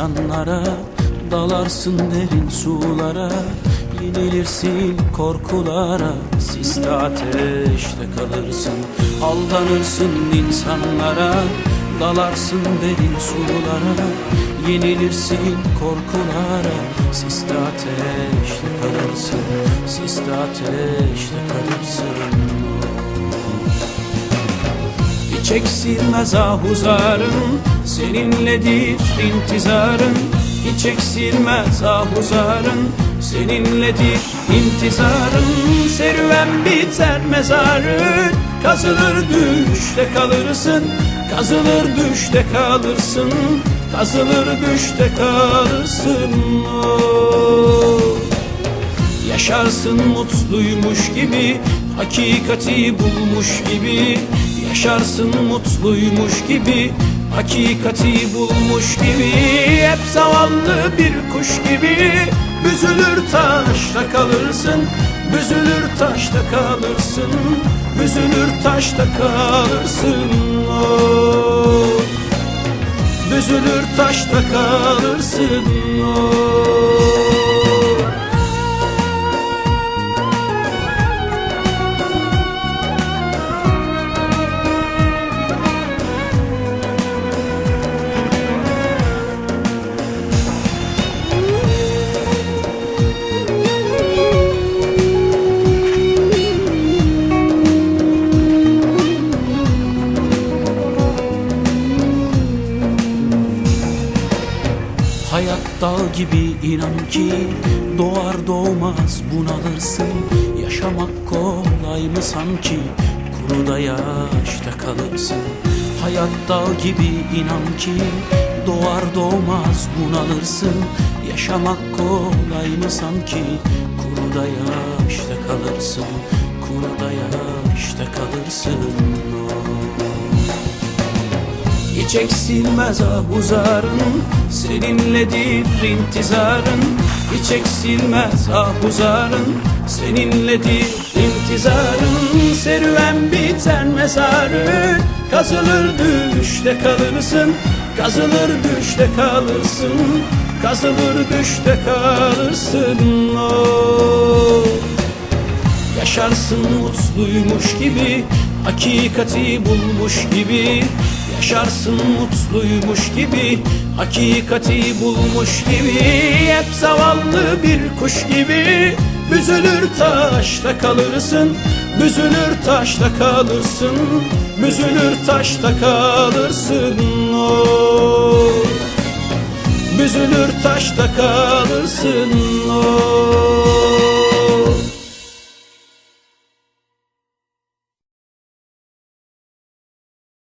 insanlara Dalarsın derin sulara Yenilirsin korkulara. Sisli ateşte kalırsın Aldanırsın insanlara Dalarsın derin sulara Yenilirsin korkulara. Sisli ateşte kalırsın Sisli ateşte kalırsın eksilmez ahuzarın Seninledir intizarın. Hiç eksilmez ahuzarın Seninledir intizarın. Serüven biter mezarın Kazılır düşte kalırsın. Kazılır düşte kalırsın Kazılır düşte kalırsın. Oh. Yaşarsın mutluymuş gibi Hakikati bulmuş gibi Yaşarsın mutluymuş gibi Hakikati bulmuş gibi Hep zavallı bir kuş gibi Büzülür taşta kalırsın Büzülür taşta kalırsın Büzülür taşta kalırsın oh. Büzülür taşta kalırsın oh. Hayat dağ gibi inan ki Doğar doğmaz bunalırsın. Yaşamak kolay mı sanki? Kuruda yaşta kalırsın. Hayat dağ gibi inan ki Doğar doğmaz bunalırsın. Yaşamak kolay mı sanki? Kuruda yaşta kalırsın Hiç eksilmez ahuzarın Seninledir intizarın. Hiç eksilmez ahuzarın Seninledir intizarın. Serüven biter mezarın Kazılır düşte kalırsın. Kazılır düşte kalırsın Kazılır düşte kalırsın. Oh. Yaşarsın mutluymuş gibi Hakikati bulmuş gibi Yaşarsın mutluymuş gibi Hakikati bulmuş gibi Hep zavallı bir kuş gibi Büzülür taşta kalırsın Büzülür taşta kalırsın Büzülür taşta kalırsın oh. Büzülür taşta kalırsın oh.